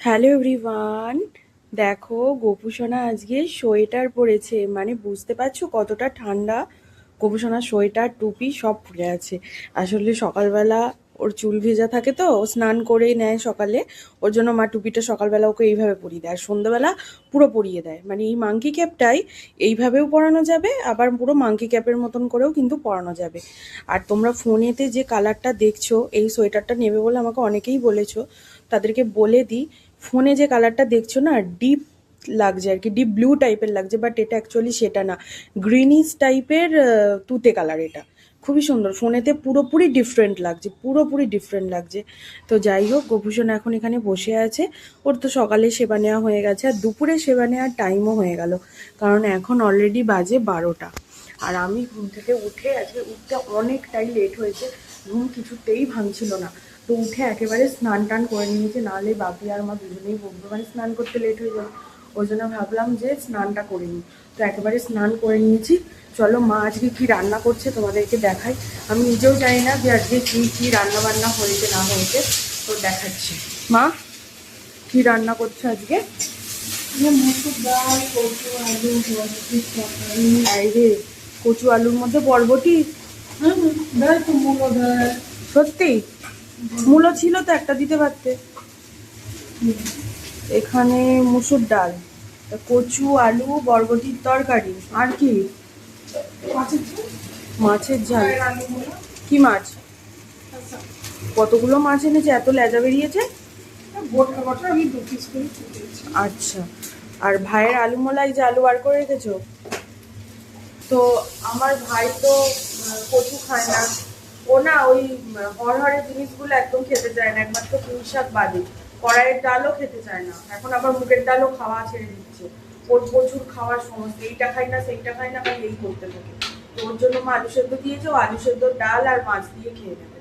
Hello everyone, দেখো গোপুসোনা আজকে sweater পরেছে মানে বুঝতে পারছ কতটা ঠান্ডা? গোপুসোনা সোয়েটার, টুপি সব পরে আছে। আসলে সকালবেলা ওর চুল ভেজা থাকে তো, ও স্নান করেই নেয় সকালে, ওর জন্য মা টুপিটা সকালবেলা ওকে এইভাবে পরিয়ে দেয়। আর সন্ধ্যাবেলা পুরো পরিয়ে দেয়। মানে এই মাংকি ক্যাপটাই এইভাবেও পরানো যাবে, আবার পুরো মাংকি ক্যাপের মতন করেও কিন্তু পরানো যাবে। আর তোমরা ফোনেতে যে কালারটা দেখছ, এই সোয়েটারটা নেবে বলে আমাকে অনেকেই বলেছ। তাদেরকে বলে দিই, ফোনে যে কালারটা দেখছ না, ডিপ লাগছে আর কি, ডিপ ব্লু টাইপের লাগছে, বাট এটা অ্যাকচুয়ালি সেটা না। গ্রিনিশ টাইপের তুতে কালার এটা। খুবই সুন্দর, ফোনেতে পুরোপুরি ডিফারেন্ট লাগছে, পুরোপুরি ডিফারেন্ট লাগছে। তো যাই হোক গোভূষণ এখন এখানে বসে আছে। ওর তো সকালে সেবা নেওয়া হয়ে গেছে, আর দুপুরে সেবা নেওয়ার টাইমও হয়ে গেল, কারণ এখন অলরেডি বাজে বারোটা। আর আমি ঘুম থেকে উঠে আজকে উঠতে অনেকটাই লেট হয়েছে ঘুম কিছুতেই ভাঙছিল না। তো উঠে একেবারে স্নান টান করে নিয়েছে নাহলে বাপি আর মা দুজনেই বকবে। মানে স্নান করতে লেট হয়ে যাবে। ওই জন্য ভাবলাম যে স্নানটা করে নিই। তো একেবারে স্নান করে নিয়েছি। চলো মা আজকে কি রান্না করছে তোমাদেরকে দেখাই। আমি নিজেও জানি না যে আজকে কি কি রান্না বান্না হয়েছে না হয়েছে। তো দেখাচ্ছি। মা কি রান্না করছ আজকে? কচু আলুর মধ্যে বরবটি? সত্যি? মূলো ছিল তো একটা দিতে পারতে। এখানে মুসুর ডাল কচু আলু বরবটির তরকারি আর কি? মাছের ঝাল? কি মাছ? কতগুলো মাছ এনেছে? এত লেজা বেরিয়েছে? কেটেছি আচ্ছা। আর ভাইয়ের আলু মোলাই যে আলু বার করে রেখেছো? তো আমার ভাই তো কচু খায় না। ও না, ওই হরহরের জিনিসগুলো একদম খেতে চায় না, একমাত্র পুঁই শাক বাদে কড়াইয়ের ডালও খেতে চায় না। এখন আবার মুগের ডালও খাওয়া ছেড়ে দিচ্ছে। ওর প্রচুর খাওয়ার সমস্যা, এইটা খাই না, সেইটা খাই না খালি এই করতে থাকে। তো ওর জন্য মা আলু সেদ্ধ দিয়েছে, ও আলু সেদ্ধ ডাল আর মাছ দিয়ে খেয়ে নেবে।